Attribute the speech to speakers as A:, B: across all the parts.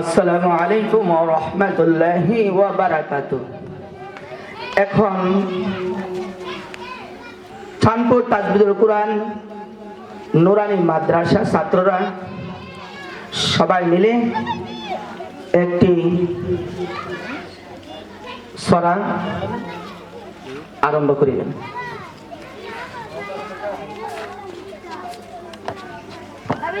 A: আসসালামু আলাইকুম রহমতুল্লাহি ওয়াবারাকাত এখন খানপুর তাজবিদুল কোরআন নুরানি মাদ্রাসা ছাত্ররা সবাই মিলে একটি সরা আরম্ভ করিবেন।
B: আমি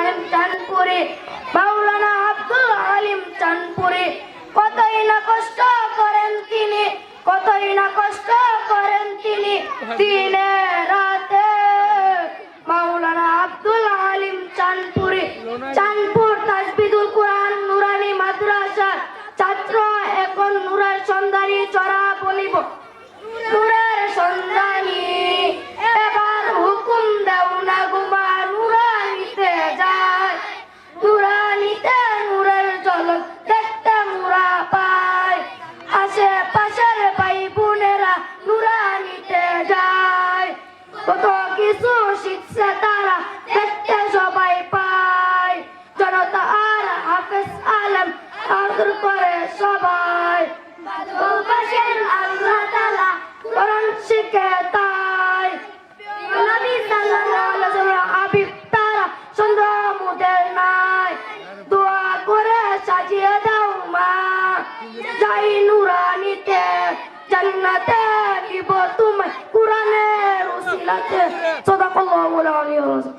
B: আলিম চাঁদপুরে মাওলানা আব্দুল আলিম চাঁদপুরে কতই না কষ্ট করেন তিনি, কতই না কষ্ট করেন তিনি দিনে রাতে। মাওলানা আব্দুল আলিম চাঁদপুরে, চাঁদপুর তাজবিদুল কোরআন নুরানি মাদ্রাসা ছাত্র, এখন নুরার সন্ধানী চড়া বলিব। আশেপাশের ভাই বোনেরা নুরানিতে যায়। কত কিছু শিখছে তারা, দেখতে সবাই পায়। জনতা আর হাফেজ আলম আদর করে সবাই। শিখে তাই। তারা মুদের নাই। দোয়া করে সাজিয়ে দাও মা। যাই নিব তোমায় কোরআনের উসিলাতে সাদাকাল্লাহুল আলিয়্যুল আযীম